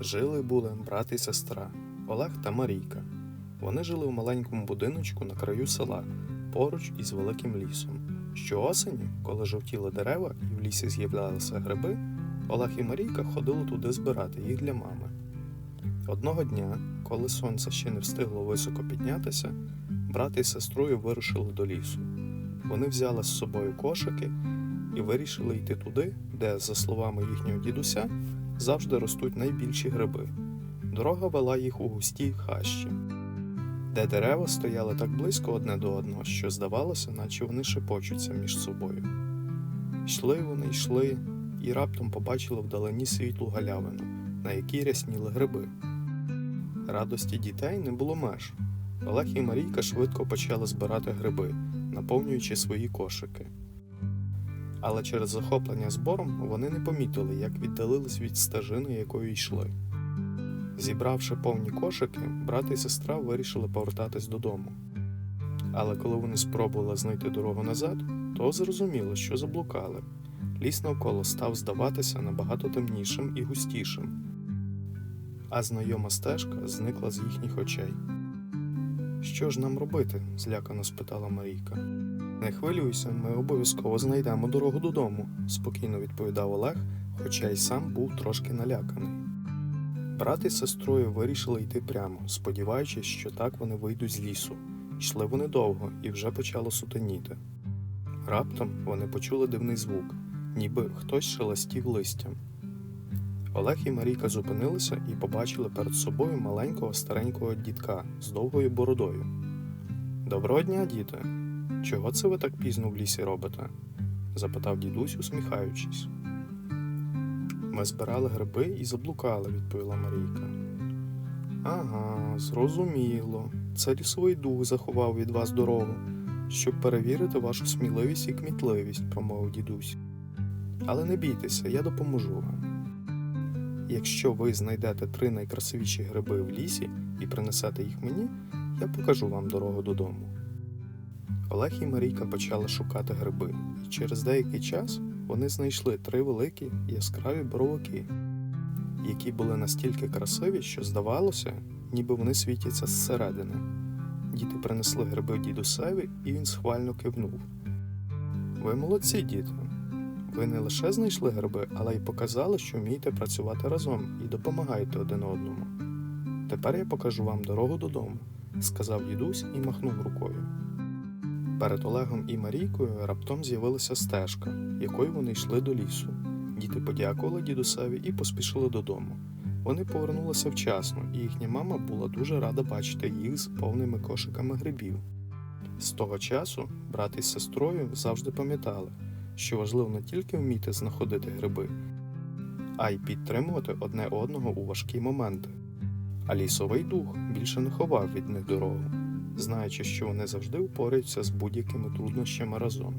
Жили були брат і сестра Олег та Марійка. Вони жили в маленькому будиночку на краю села, поруч із великим лісом. Щоосені, коли жовтіли дерева і в лісі з'являлися гриби, Олег і Марійка ходили туди збирати їх для мами. Одного дня, коли сонце ще не встигло високо піднятися, брат із сестрою вирушили до лісу. Вони взяли з собою кошики і вирішили йти туди, де, за словами їхнього дідуся, завжди ростуть найбільші гриби. Дорога вела їх у густій хащі, де дерева стояли так близько одне до одного, що здавалося, наче вони шепочуться між собою. Йшли вони, йшли, і раптом побачили вдалині світлу галявину, на якій рясніли гриби. Радості дітей не було меж. Олег і Марійка швидко почали збирати гриби, наповнюючи свої кошики. Але через захоплення збором вони не помітили, як віддалились від стежини, якою йшли. Зібравши повні кошики, брат і сестра вирішили повертатись додому. Але коли вони спробували знайти дорогу назад, то зрозуміли, що заблукали. Ліс навколо став здаватися набагато темнішим і густішим, а знайома стежка зникла з їхніх очей. Що ж нам робити? злякано спитала Марійка. Не хвилюйся, ми обов'язково знайдемо дорогу додому, спокійно відповідав Олег, хоча й сам був трошки наляканий. Брат із сестрою вирішили йти прямо, сподіваючись, що так вони вийдуть з лісу. Йшли вони довго і вже почало сутеніти. Раптом вони почули дивний звук, ніби хтось шелестів листям. Олег і Марійка зупинилися і побачили перед собою маленького старенького дідка з довгою бородою. Доброго дня, діти! Чого це ви так пізно в лісі робите? запитав дідусь, усміхаючись. Ми збирали гриби і заблукали, відповіла Марійка. Ага, зрозуміло. Це лісовий дух заховав від вас дорогу, щоб перевірити вашу сміливість і кмітливість, промовив дідусь. Але не бійтеся, я допоможу вам. Якщо ви знайдете три найкрасивіші гриби в лісі і принесете їх мені, я покажу вам дорогу додому. Олег і Марійка почали шукати гриби, і через деякий час вони знайшли три великі яскраві боровики, які були настільки красиві, що здавалося, ніби вони світяться зсередини. Діти принесли гриби дідусеві, і він схвально кивнув. Ви молодці, діти. Ви не лише знайшли гриби, але й показали, що вмієте працювати разом і допомагаєте один одному. Тепер я покажу вам дорогу додому, сказав дідусь і махнув рукою. Перед Олегом і Марійкою раптом з'явилася стежка, якою вони йшли до лісу. Діти подякували дідусеві і поспішили додому. Вони повернулися вчасно, і їхня мама була дуже рада бачити їх з повними кошиками грибів. З того часу брат із сестрою завжди пам'ятали, що важливо не тільки вміти знаходити гриби, а й підтримувати одне одного у важкі моменти. А лісовий дух більше не ховав від них дорогу знаючи, що вони завжди впораються з будь-якими труднощами разом.